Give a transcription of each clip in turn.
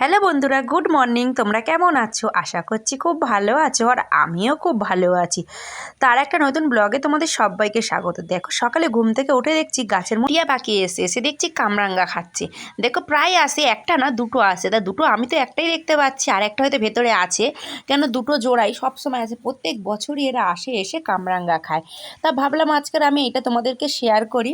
Hello বন্ধুরা, good morning. তোমরা কেমন আছো? আশা করছি খুব ভালো আছো আর আমিও খুব ভালো আছি। তার একটা নতুন ব্লগে তোমাদের সবাইকে স্বাগত। দেখো, সকালে ঘুম থেকে উঠে দেখছি গাছের টিয়া পাখি এসে এসে দেখছি কামরাঙ্গা খাচ্ছে। দেখো, প্রায় আসে, একটা না, দুটো আসে। তা দুটো আমি তো একটাই দেখতে পাচ্ছি, আর একটা হয়তো ভেতরে আছে। কেন দুটো জোড়াই সবসময় আসে। প্রত্যেক বছরই এরা আসে, এসে কামরাঙ্গা খায়। তা ভাবলাম আজকের আমি এটা তোমাদেরকে শেয়ার করি।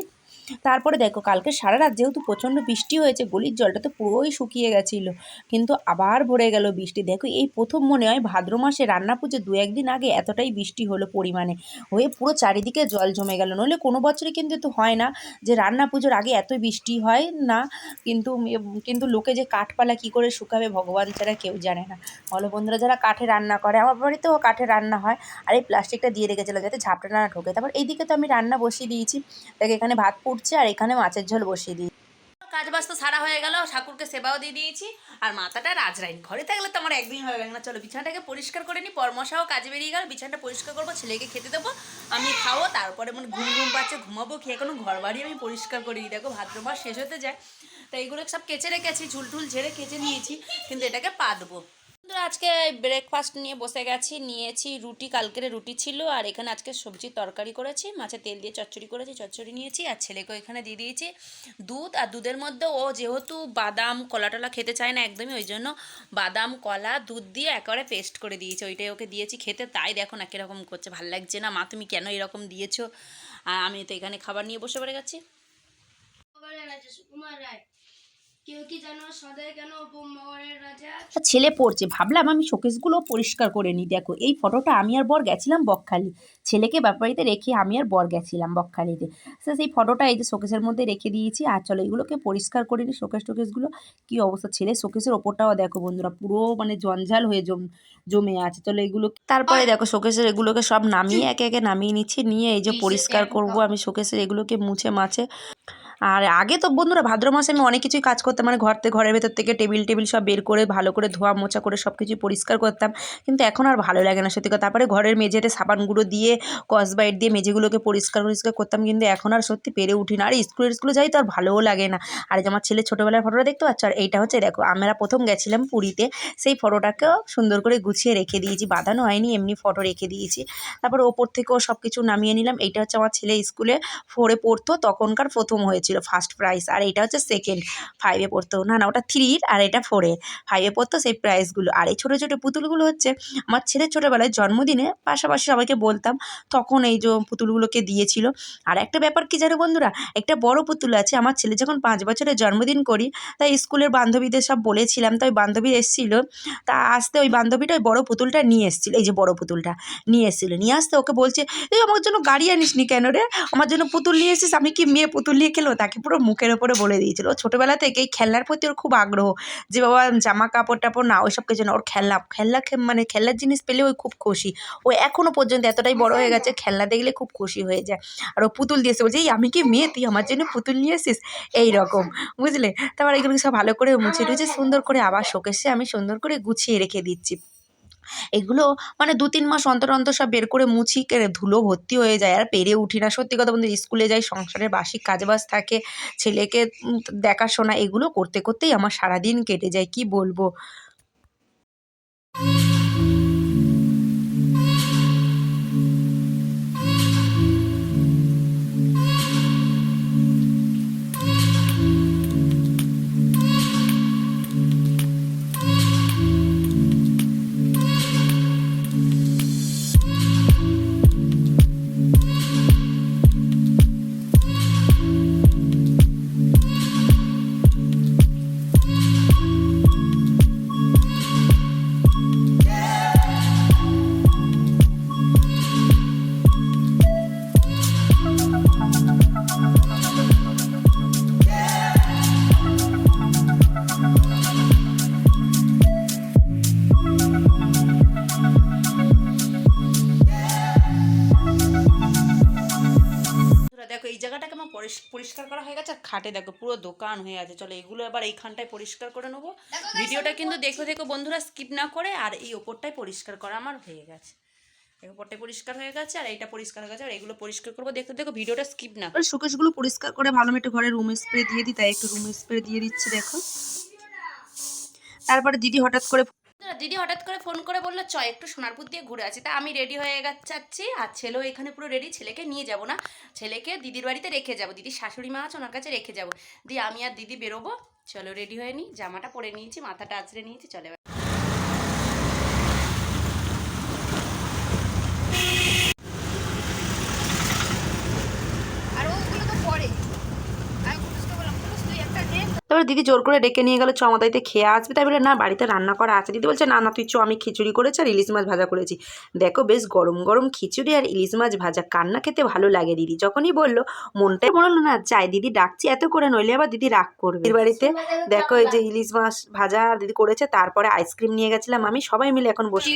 তারপরে দেখো, কালকে সারা রাত যেহেতু প্রচণ্ড বৃষ্টি হয়েছে, গলির জলটা তো পুরোই শুকিয়ে গেছিল। কিন্তু আবার ভরে গেল বৃষ্টি। দেখো, এই প্রথম মনে হয় ভাদ্র মাসে রান্না পুজো দু একদিন আগে এতটাই বৃষ্টি হলো পরিমাণে। হয়ে পুরো চারিদিকে জল জমে গেল। নইলে কোনো বছরই কিন্তু তো হয় না যে রান্না পুজোর আগে এত বৃষ্টি হয় না। কিন্তু কিন্তু লোকে যে কাঠপালা কী করে শুকাবে ভগবান ছাড়া কেউ জানে না। বলো বন্ধুরা, যারা কাঠে রান্না করে, আমার বাড়িতেও কাঠে রান্না হয়। আর এই প্লাস্টিকটা দিয়ে রেখেছিলাম যাতে ঝাপটা না ঢোকে। তারপর এইদিকে তো আমি রান্না বসিয়ে দিয়েছি। দেখ, এখানে ভাত ফুটছে আর এখানে মাছের ঝোল বসিয়ে দিই কাজ বাজ তো সারা হয়ে গেল, ঠাকুরকে সেবাও দিয়ে দিয়েছি। আর মাথাটা রাজরাইন ঘরে থাকলে তো আমার একদিন হয়ে গেল না। চলো, বিছানাটাকে পরিষ্কার করে নিই পরমশাও কাজে বেরিয়ে গেল, বিছানাটা পরিষ্কার করব, ছেলেকে খেতে দেবো, আমি খাব, তারপরে মানে ঘুম ঘুম পাচ্ছে, ঘুমাবো খেয়ে কোনো ঘর বাড়ি আমি পরিষ্কার করে দেখো, ভাদ্র মাস শেষ হতে যায়, তো এইগুলো সব কেচে রেখেছি ঝুল ঠুল ঝেড়ে কেচে নিয়েছি, কিন্তু এটাকে পা দেবো বন্ধুরা, আজকে ব্রেকফাস্ট নিয়ে বসে গেছি নিয়েছি রুটি কালকের রুটি ছিল আর এখানে আজকে সবজি তরকারি করেছি মাছের তেল দিয়ে চচ্চড়ি করেছি চচ্চড়ি নিয়েছি আর ছেলেকে এখানে দিয়ে দিয়েছি দুধ আর দুধের মধ্যে ও যেহেতু বাদাম কলা টলা খেতে চায় না একদমই ওই জন্য বাদাম কলা দুধ দিয়ে একেবারে পেস্ট করে দিয়েছি ওইটাই ওকে দিয়েছি খেতে তাই দেখো না কীরকম করছে ভালো লাগছে না মা তুমি কেন এরকম দিয়েছ? আর আমি তো এখানে খাবার নিয়ে বসে পড়ে গেছি। রায় ছেলে পড়ছে। ভাবলাম আমি শোকেসগুলো পরিষ্কার করে নিই। দেখো এই ফটোটা আমি আর বর গেছিলাম বকখালি। ছেলেকে ব্যাপারিতে রেখে আমি আর বর গেছিলাম বকখালিতে। সেই ফটোটা এই যে শোকেসের মধ্যে রেখে দিয়েছি। আর চলো এগুলোকে পরিষ্কার করে নিই শোকেস টোকেসগুলো। কী অবস্থা? ছেলে শোকেসের ওপরটাও দেখো বন্ধুরা পুরো মানে জঞ্জাল হয়ে জম জমে আছে। চলো এগুলো তারপরে দেখো শোকেসের এগুলোকে সব নামিয়ে একে একে নামিয়ে নিচ্ছি। নিয়ে এই যে পরিষ্কার করব। আমি শোকেসের এগুলোকে মুছে মাছে আর আগে তো বন্ধুরা ভাদ্র মাসে আমি অনেক কিছুই কাজ করতাম মানে ঘর থেকে ঘরের ভেতর থেকে টেবিল টেবিল সব বের করে, ভালো করে ধোয়া, মোছা করে সব কিছু পরিষ্কার করতাম। কিন্তু এখন আর ভালো লাগে না, সত্যি কথা। তারপরে ঘরের মেঝেতে সাবান গুঁড়ো দিয়ে কসবাইট দিয়ে মেঝেগুলোকে পরিষ্কার পরিষ্কার করতাম। কিন্তু এখন আর সত্যি পেরে উঠি না। আর স্কুলের স্কুলে যাই তো আর ভালোও লাগে না। আর আমার ছেলে ছোটোবেলার ফটোটা দেখতে পাচ্ছ? আর এইটা হচ্ছে, দেখো, আমরা প্রথম গেছিলাম পুরীতে। সেই ফটোটাকেও সুন্দর করে গুছিয়ে রেখে দিয়েছি, বাঁধানো হয়নি, এমনি ফটো রেখে দিয়েছি। তারপর ওপর থেকেও সব কিছু নামিয়ে নিলাম। এইটা হচ্ছে আমার ছেলে স্কুলে ফোরে পড়তো, তখনকার প্রথম হয়েছিল ফার্স্ট প্রাইজ আর এটা হচ্ছে সেকেন্ড ফাইভে পড়তো। না না, ওটা থ্রির আর এটা ফোরের ফাইভে পড়তো সেই প্রাইজগুলো আর এই ছোটো ছোটো পুতুলগুলো হচ্ছে আমার ছেলের ছোটোবেলায় জন্মদিনে পাশাপাশি সবাইকে বলতাম, তখন এই যে পুতুলগুলোকে দিয়েছিল। আর একটা ব্যাপার কি জানো বন্ধুরা? একটা বড় পুতুল আছে, আমার ছেলে যখন পাঁচ বছরের জন্মদিন করি, তাই স্কুলের বান্ধবীদের সব বলেছিলাম, তাই বান্ধবী এসেছিল। তা আসতে ওই বান্ধবীটা ওই বড় পুতুলটা নিয়ে এসেছিল, এই যে বড় পুতুলটা নিয়ে এসেছিল। নিয়ে আসতে ওকে বলছে, এই, আমার জন্য গাড়ি আনিস নি কেন রে? আমার জন্য পুতুল নিয়ে এসেছিস? আমি কি মেয়ে পুতুল নিয়ে খেলব তাকে পুরো মুখের ওপরে বলে দিয়েছিল। ছোটোবেলা থেকে এই খেলনার প্রতি ওর খুব আগ্রহ যে, বাবা জামা কাপড় টাপড় না ওইসব কিছু না ওর খেলনা খেলনা মানে খেলনার জিনিস পেলে ওই খুব খুশি। ও এখনও পর্যন্ত এতটাই বড় হয়ে গেছে, খেলনা দেখলে খুব খুশি হয়ে যায়। আর ও পুতুল দিয়েছে, বলছে, এই, আমি কি মেয়ে? তুই আমার জন্য পুতুল নিয়ে এসিস এই রকম, বুঝলে? তারপর এগুলো সব ভালো করে মুছে টুছে সুন্দর করে আবার শোকেসে আমি সুন্দর করে গুছিয়ে রেখে দিচ্ছি। এগুলো মানে দু তিন মাস অন্তর অন্তর সব বের করে মুছি ধুলো ভর্তি হয়ে যায়, আর পেরে উঠি না। সত্যি কথা বন্ধু স্কুলে যাই, সংসারের বাসি কাজবাজ থাকে, ছেলেকে দেখাশোনা, এগুলো করতে, করতেই আমার সারাদিন কেটে যায়, কী বলব? পরিষ্কার করা হয়ে গেছে আর খাটে দেখো পুরো দোকান হয়ে আছে। চলো এগুলো এবার এইখানটায় পরিষ্কার করে নেব। ভিডিওটা কিন্তু দেখো দেখো বন্ধুরা স্কিপ না করে আর এই ওপরটাই পরিষ্কার করা আমার হয়ে গেছে। পরিষ্কার হয়ে গেছে আর এইটা পরিষ্কার হয়ে গেছে আর এগুলো পরিষ্কার করব। দেখতে দেখো ভিডিওটা স্কিপ না পরিষ্কার করে ভালো একটু ঘরে রুম স্প্রে দিয়ে দিই তাই একটু রুম স্প্রে দিয়ে দিচ্ছি দেখো। তারপরে দিদি হঠাৎ করে দিদি হঠাৎ করে ফোন করে বলল, চ, একটু সোনারপুর দিয়ে ঘুরে আছি তা আমি রেডি হয়ে যাচ্ছি, আর ছেলেও এখানে পুরো রেডি, ছেলেকে নিয়ে যাব না। ছেলেকে দিদির বাড়িতে রেখে যাব, দিদির শাশুড়ি মা আছে, ওনার কাছে রেখে যাব। দিয়ে আমি আর দিদি বেরোবো। চলো, রেডি হয়ে নিই জামাটা পরে নিয়েছি, মাথাটা আঁচড়ে নিয়েছি, চলে এবার। আর ওগুলো তো পরে আমি পুলিশকে বললাম পুলিশ তুই একটা দে তারপরে দিদি জোর করে ডেকে নিয়ে গেল চ খেয়ে আসবে। তাই বলে না বাড়িতে রান্না করা আছে। দিদি বলছে না না তুই চ আমি খিচুড়ি করেছি আর ইলিশ মাছ ভাজা করেছি। দেখো বেশ গরম গরম খিচুড়ি আর ইলিশ মাছ ভাজা। কান্না খেতে ভালো লাগে দিদি। যখনই বলল মনটাই মনে হলো না যাই দিদি ডাকছি এত করে নইলে আবার দিদি রাগ করবে। বাড়িতে দেখো এই যে ইলিশ মাছ ভাজা দিদি করেছে তারপরে আইসক্রিম নিয়ে গেছিলাম। আমি সবাই মিলে এখন বসে